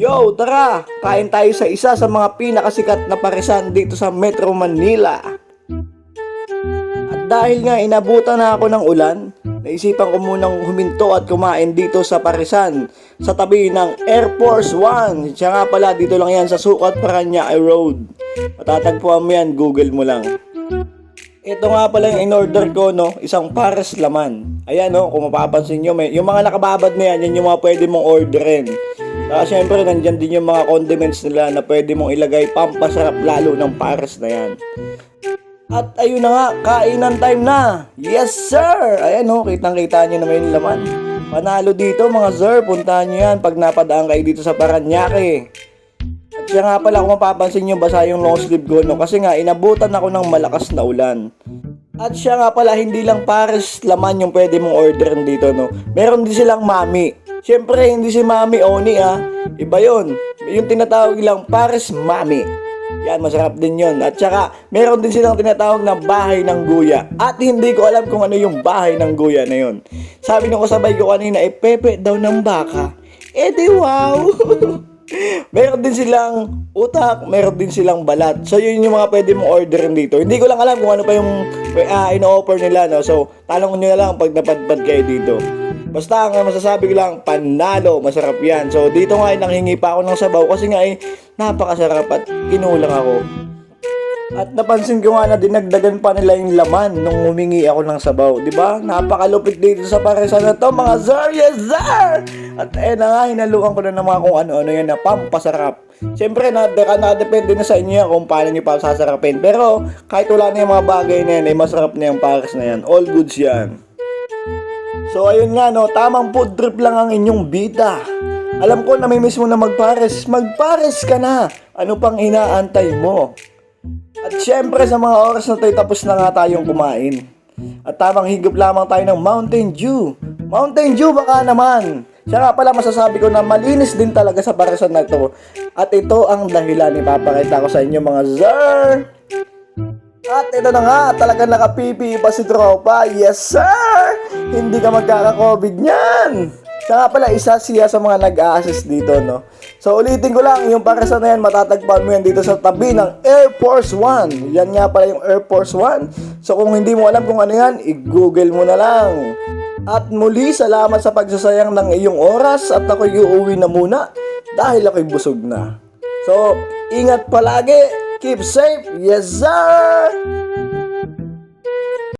Yo, tara! Kain tayo sa isa sa mga pinakasikat na parisan dito sa Metro Manila. At dahil nga inabutan na ako ng ulan, naisipan ko munang huminto at kumain dito sa parisan sa tabi ng Air Force One. Siya nga pala, dito lang yan sa Sukat Paranaque Road. Matatagpuan mo yan, Google mo lang. Ito nga pala yung in-order ko, no? Isang pares laman. Ayan, no? Kung mapapansin nyo, may, yung mga nakababad na yan, yan yung mga pwede mong orderin. Saka syempre, nandyan din yung mga condiments nila na pwede mong ilagay pampasarap lalo ng pares na yan. At ayun na nga, kainan time na! Yes, sir! Ayan, no? Kitang-kita nyo na may laman. Panalo dito, mga sir. Puntahan nyo yan pag napadaan kayo dito sa Paranaque. At siya nga pala kung mapapansin nyo basa yung long sleeve ko no kasi nga inabutan ako ng malakas na ulan. At siya nga pala hindi lang pares laman yung pwede mong orderin dito no. Meron din silang mami. Siyempre hindi si mami Oni ah. Iba yon. Yung tinatawag lang pares mami. Yan, masarap din yon. At saka, meron din silang tinatawag na bahay ng guya. At hindi ko alam kung ano yung bahay ng guya na yon. Sabi nung kasabay ko kanina, eh, pepe daw ng baka. Eh di wow! meron din silang utak, meron din silang balat. So, yun yung mga pwede mong orderin dito. Hindi ko lang alam kung ano pa yung uh, ino-offer nila, no? So, talong nyo na lang pag napadpad kayo dito. Basta ang masasabi ko lang, panalo, masarap yan. So, dito nga ay nanghingi pa ako ng sabaw kasi nga ay napakasarap at kinulang ako. At napansin ko nga na dinagdagan pa nila yung laman nung humingi ako ng sabaw. Ba? Napakalupit dito sa paresan na to, mga sir! Yes, sir! At eh na nga, hinaluan ko na ng mga kung ano-ano yan na pampasarap. Siyempre, na, na, depende na sa inyo kung paano nyo pa sasarapin. Pero, kahit wala na yung mga bagay na yan, eh, masarap na yung pares na yan. All goods yan. So, ayun nga, no, tamang food trip lang ang inyong bida. Alam ko, namimiss mo na magpares. Magpares ka na! Ano pang inaantay mo? At syempre sa mga oras na tayo tapos na nga tayong kumain. At tamang higop lamang tayo ng Mountain Dew. Mountain Dew baka naman. Siya nga pala masasabi ko na malinis din talaga sa parasan na to. At ito ang dahilan ipapakita ko sa inyo mga sir. At ito na nga, talaga nakapipi pa si tropa. Yes sir! Hindi ka magkaka-COVID niyan. Siya nga pala, isa siya sa mga nag-a-assist dito, no? So, ulitin ko lang, yung parasan na yan, matatagpuan mo yan dito sa tabi ng Air Force One. Yan nga pala yung Air Force One. So, kung hindi mo alam kung ano yan, i-google mo na lang. At muli, salamat sa pagsasayang ng iyong oras at ako'y uuwi na muna dahil ako'y busog na. So, ingat palagi. Keep safe. Yes, sir!